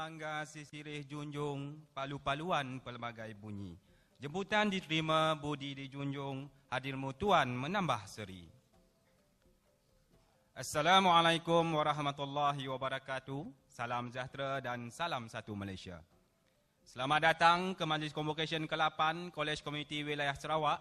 Mangga Sisirih Junjung Palu-paluan pelbagai bunyi. Jemputan diterima budi dijunjung hadirmu tuan menambah seri. Assalamualaikum warahmatullahi wabarakatuh. Salam sejahtera dan salam satu Malaysia. Selamat datang ke Majlis Convocation ke-8 Kolej Komuniti Wilayah Sarawak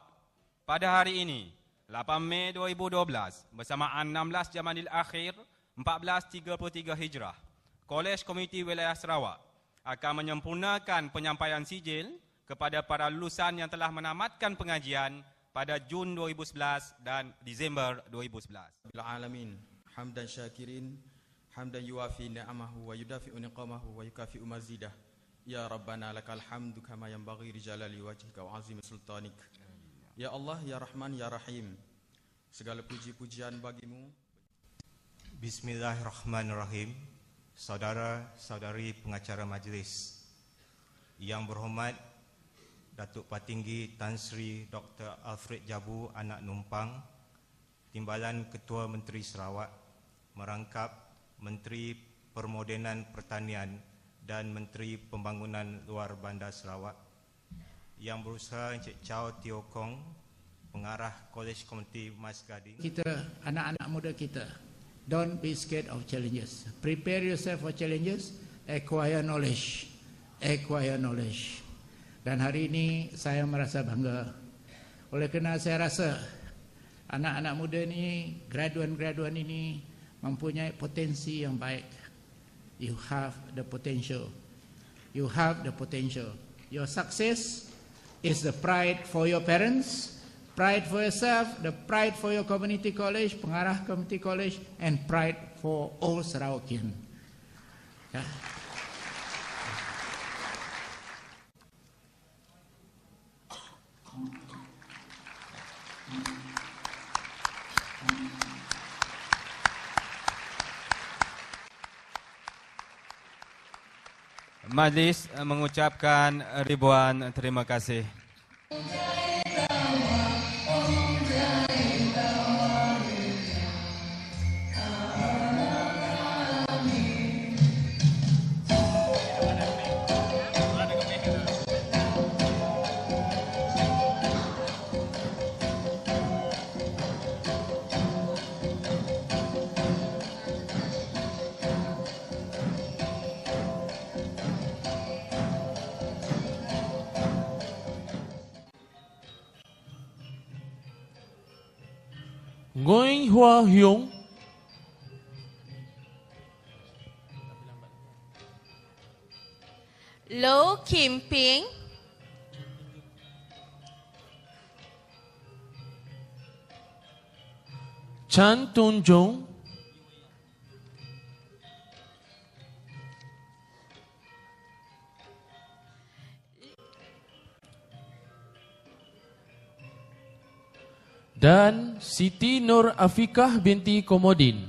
pada hari ini, 8 Mei 2012 bersamaan 16 Jamadil Akhir 1433 Hijrah. Kolej Komuniti Wilayah Sarawak akan menyempurnakan penyampaian sijil kepada para lulusan yang telah menamatkan pengajian pada Jun 2011 dan Disember 2011. Alamin, hamdan syakirin, hamdan yuafi ni'amahu wa yudafi'u niqamahu wa yukafi'u mazidah. Ya Rabbana lakal hamdu kama yanbaghi li jalali wajhika wa azimi sultanik. Ya Allah, Ya Rahman, Ya Rahim. Segala puji-pujian bagimu. Bismillahirrahmanirrahim. Saudara-saudari pengacara majlis yang berhormat Datuk Patinggi Tan Sri Dr. Alfred Jabu anak numpang Timbalan Ketua Menteri Sarawak merangkap Menteri Permodenan Pertanian dan Menteri Pembangunan Luar Bandar Sarawak yang berusaha Encik Chow Tio Kong pengarah Kolej Komuniti Mas Gading kita anak-anak muda kita don't be scared of challenges. Prepare yourself for challenges. Acquire knowledge. Acquire knowledge. Dan hari ini saya merasa bangga. Oleh kerana saya rasa anak-anak muda ini graduan-graduan ini mempunyai potensi yang baik. You have the potential. You have the potential. Your success is the pride for your parents pride for yourself, the pride for your community college, pengarah community college, and pride for all Sarawakian. Ya. Majlis mengucapkan ribuan terima kasih. Ngôi hoa hiếu. Lô Kim Ping Chan Tun Jong dan Siti Nur Afikah binti Komodin.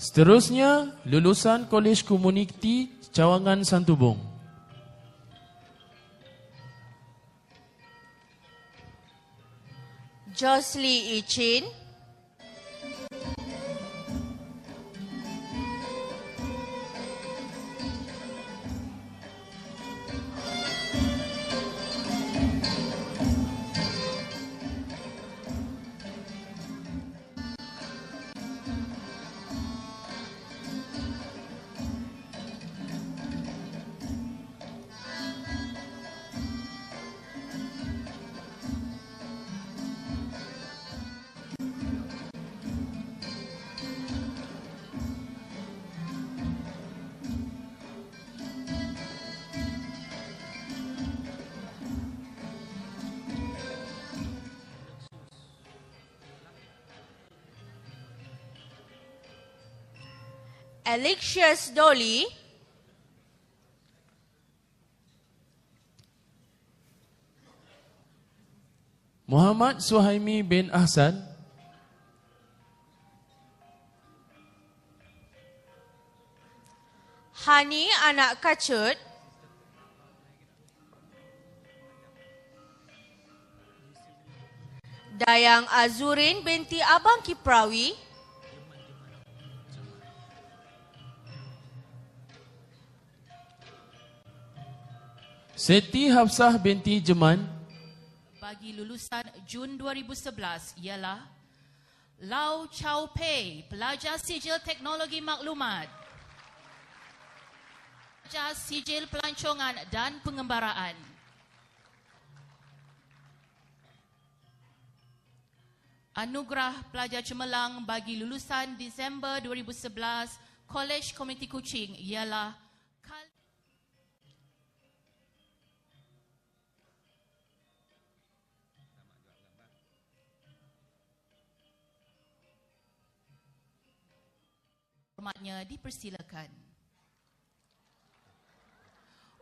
Seterusnya, lulusan Kolej Komuniti Cawangan Santubong. Josli Ichin, Alexius Dolly, Muhammad Suhaimi bin Ahsan. Hani anak kacut, Dayang Azurin binti Abang Kiprawi, Seti Hafsah binti Jeman bagi lulusan Jun 2011 ialah Lau Chow Pei, pelajar sijil teknologi maklumat. Pelajar sijil pelancongan dan pengembaraan. Anugerah pelajar cemerlang bagi lulusan Disember 2011 College Community Kuching ialah hormatnya dipersilakan.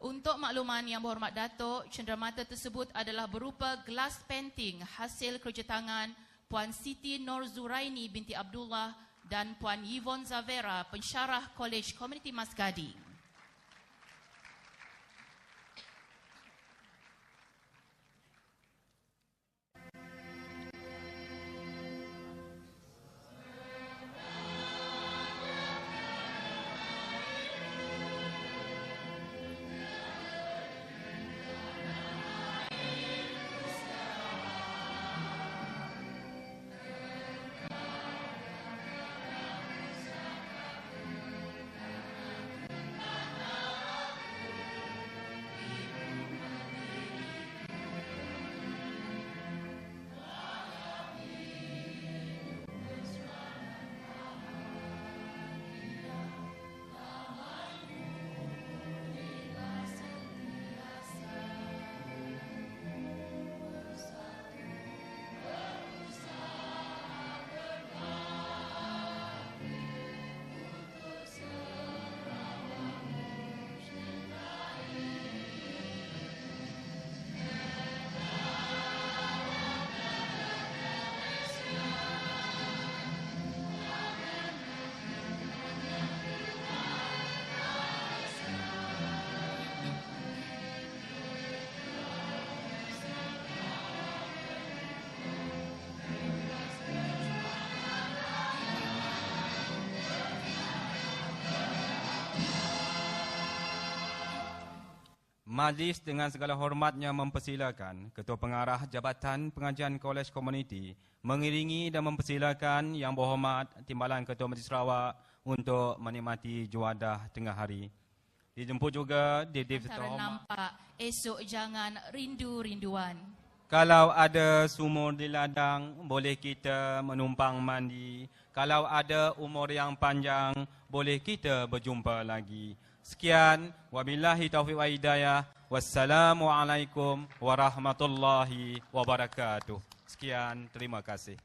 Untuk makluman yang berhormat Datuk, cenderamata tersebut adalah berupa gelas painting hasil kerja tangan Puan Siti Nur Zuraini binti Abdullah dan Puan Yvonne Zavera, pensyarah College Community Masgadi. Majlis dengan segala hormatnya mempersilakan Ketua Pengarah Jabatan Pengajian Kolej Komuniti mengiringi dan mempersilakan Yang Berhormat Timbalan Ketua Majlis Sarawak untuk menikmati juadah tengah hari. Dijemput juga di Div Antara nampak, esok jangan rindu-rinduan. Kalau ada sumur di ladang, boleh kita menumpang mandi. Kalau ada umur yang panjang, boleh kita berjumpa lagi. Sekian, wabillahi taufiq wa hidayah. Wassalamualaikum warahmatullahi wabarakatuh. Sekian, terima kasih.